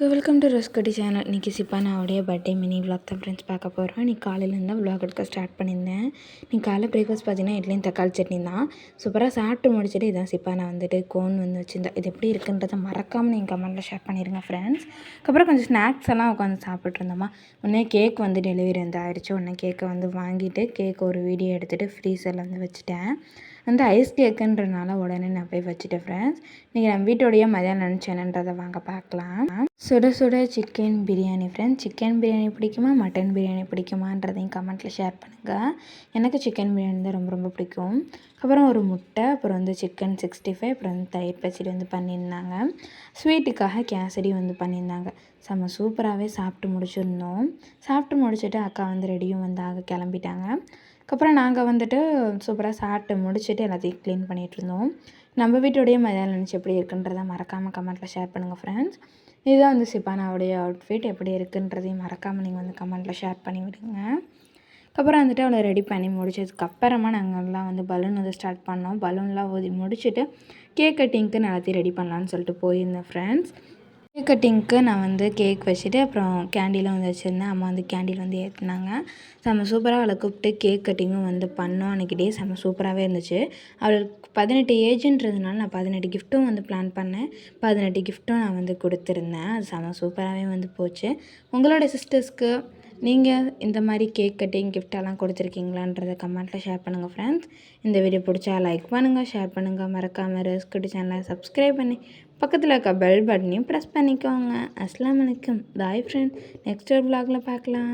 Welcome to ரொஸ்கட்டி channel இன்றைக்கி சிப்பானாவுடைய பர்த்டே மினி விளாக் தான் ஃப்ரெண்ட்ஸ் பார்க்க போகிறோம் இன்றைக்கி காலையிலேருந்து தான் விளாக் எடுக்க ஸ்டார்ட் பண்ணியிருந்தேன். நீ காலைல பிரேக்ஃபாஸ்ட் பார்த்தீங்கன்னா இட்லியும் தக்காளி சட்னி தான். சூப்பராக சாப்பிட்டு முடிச்சுட்டு இதான் சிப்பானா வந்துட்டு கோன் வந்து வச்சுருந்தேன் இது எப்படி இருக்குன்றதை மறக்காமல் நீங்கள் கமெண்ட்டில் ஷேர் பண்ணிடுங்க ஃப்ரெண்ட்ஸ் அதுக்கப்புறம் கொஞ்சம் ஸ்நாக்ஸ் எல்லாம் உட்காந்து சாப்பிட்ருந்தோமா உடனே கேக் வந்து டெலிவரி வந்து ஆயிடுச்சு. உடனே கேக்கை வந்து வாங்கிட்டு கேக் ஒரு வீடியோ எடுத்துகிட்டு ஃப்ரீசரில் வந்து வச்சுட்டேன். அந்த ஐஸ் கேக்குன்றனால உடனே நான் போய் வச்சுட்டேன் ஃப்ரெண்ட்ஸ் இன்றைக்கி நம்ம வீட்டோடைய மதியானம் நினச்சேனன்றதை வாங்க பார்க்கலாம். சுட சுட chicken biryani friends chicken biryani பிடிக்குமா? மட்டன் பிரியாணி பிடிக்குமான்றதையும் கமெண்ட்டில் ஷேர் பண்ணுங்கள் எனக்கு சிக்கன் பிரியாணி தான் ரொம்ப ரொம்ப பிடிக்கும். அப்புறம் ஒரு முட்டை அப்புறம் வந்து சிக்கன் சிக்ஸ்டி ஃபைவ் அப்புறம் வந்து தயிர் பச்சடி வந்து பண்ணியிருந்தாங்க. ஸ்வீட்டுக்காக கேசரி வந்து பண்ணியிருந்தாங்க. செம்ம சூப்பராகவே சாப்பிட்டு முடிச்சிருந்தோம். சாப்பிட்டு முடிச்சுட்டு அக்கா வந்து ரெடியும் வந்து ஆக கிளம்பிட்டாங்க. அதுக்கப்புறம் நாங்கள் வந்துட்டு சூப்பராக சாப்பிட்டு முடிச்சுட்டு எல்லாத்தையும் க்ளீன் பண்ணிகிட்ருந்தோம் நம்ம வீட்டோடைய மதியானம் நினச்சி எப்படி இருக்குன்றதை மறக்காமல் கமெண்ட்டில் ஷேர் பண்ணுங்கள் ஃப்ரெண்ட்ஸ் இதுதான் வந்து சிப்பானாவுடைய அவுட்ஃபிட் எப்படி இருக்குன்றதையும் மறக்காமல் நீங்கள் வந்து கமெண்ட்டில் ஷேர் பண்ணி விடுங்க. அதுக்கப்புறம் வந்துட்டு அவளை ரெடி பண்ணி முடிச்சதுக்கப்புறமா நாங்கள்லாம் வந்து பலூன் வந்து ஸ்டார்ட் பண்ணோம். பலூன்லாம் ஊதி முடிச்சுட்டு கேக் கட்டிங்க்கு எல்லாத்தையும் ரெடி பண்ணலான்னு சொல்லிட்டு போயிருந்தேன் ஃப்ரெண்ட்ஸ் கேக் கட்டிங்க்கு நான் வந்து கேக் வச்சுட்டு அப்புறம் கேண்டிலாம் வந்து வச்சுருந்தேன். அம்மா வந்து கேண்டில் வந்து ஏற்றினாங்க செம்ம சூப்பராக அவளை கூப்பிட்டு கேக் கட்டிங்கும் வந்து பண்ணோம் அன்றைக்கி டே செம்ம சூப்பராகவே இருந்துச்சு. அவளுக்கு பதினெட்டு ஏஜுன்றதுனால நான் பதினெட்டு கிஃப்ட்டும் வந்து பிளான் பண்ணேன். பதினெட்டு கிஃப்ட்டும் நான் வந்து கொடுத்துருந்தேன். அது செம்ம சூப்பராகவே வந்து போச்சு. உங்களோட சிஸ்டர்ஸ்க்கு நீங்கள் இந்த மாதிரி கேக் கட்டிங் கிஃப்டெல்லாம் கொடுத்துருக்கீங்களான்றதை கமெண்ட்டில் ஷேர் பண்ணுங்கள் ஃப்ரெண்ட்ஸ் இந்த வீடியோ பிடிச்சா லைக் பண்ணுங்கள் ஷேர் பண்ணுங்கள் மறக்காமல் ரெஸ்குட்டி சேனலை சப்ஸ்கிரைப் பண்ணி பக்கத்தில் இருக்க பெல் பட்டனையும் ப்ரெஸ் பண்ணிக்கோங்க. அஸ்லாம் வலைக்கம் தாய் ஃப்ரெண்ட் நெக்ஸ்ட் ஒரு விலாகில் பார்க்கலாம்.